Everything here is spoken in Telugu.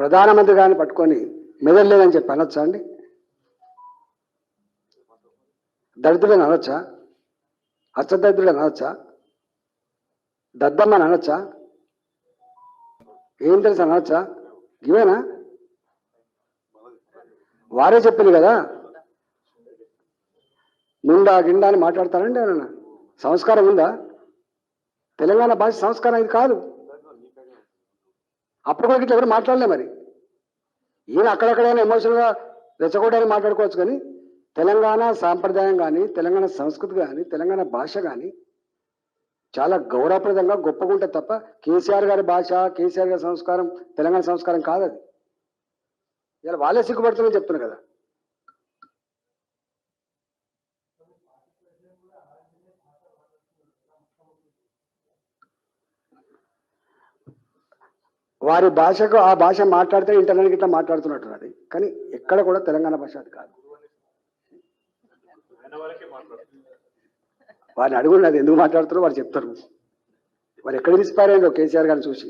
ప్రధానమంత్రి గారిని పట్టుకొని మెదడలేదని చెప్పి అనొచ్చా అండి? దరిద్రులను అనొచ్చా? అచ్చదరిద్రులని అనొచ్చా? దద్దమ్మని అనొచ్చా? ఏం తెలుసు అనొచ్చా? ఇవేనా? వారే చెప్పింది కదా. ముండా గిండా అని మాట్లాడతారండి ఎవరన్నా సంస్కారం ఉందా? తెలంగాణ భాష సంస్కారం ఇది కాదు. అప్పుడు కూడా ఇట్లా ఎవరు మాట్లాడలే మరి. ఈయన అక్కడక్కడైనా ఎమోషనల్గా రెచ్చగొట్టడానికి మాట్లాడుకోవచ్చు కానీ తెలంగాణ సాంప్రదాయం కానీ తెలంగాణ సంస్కృతి కానీ తెలంగాణ భాష కానీ చాలా గౌరవప్రదంగా గొప్పగా ఉంటుంది తప్ప కేసీఆర్ గారి భాష కేసీఆర్ గారి సంస్కారం తెలంగాణ సంస్కారం కాదు అది ఇలా వాళ్ళే సిగ్గుపడుతుందని చెప్తున్నారు కదా. వారి భాషకు ఆ భాష మాట్లాడితే ఇంటర్నెట్ ఇట్లా మాట్లాడుతున్నట్టు అది కానీ ఎక్కడ కూడా తెలంగాణ భాష అది కాదు. వారిని అడుగున్నది అది ఎందుకు మాట్లాడుతారో వారు చెప్తారు. వారు ఎక్కడ ఇన్స్పైర్ అయ్యారో కేసీఆర్ గారిని చూసి.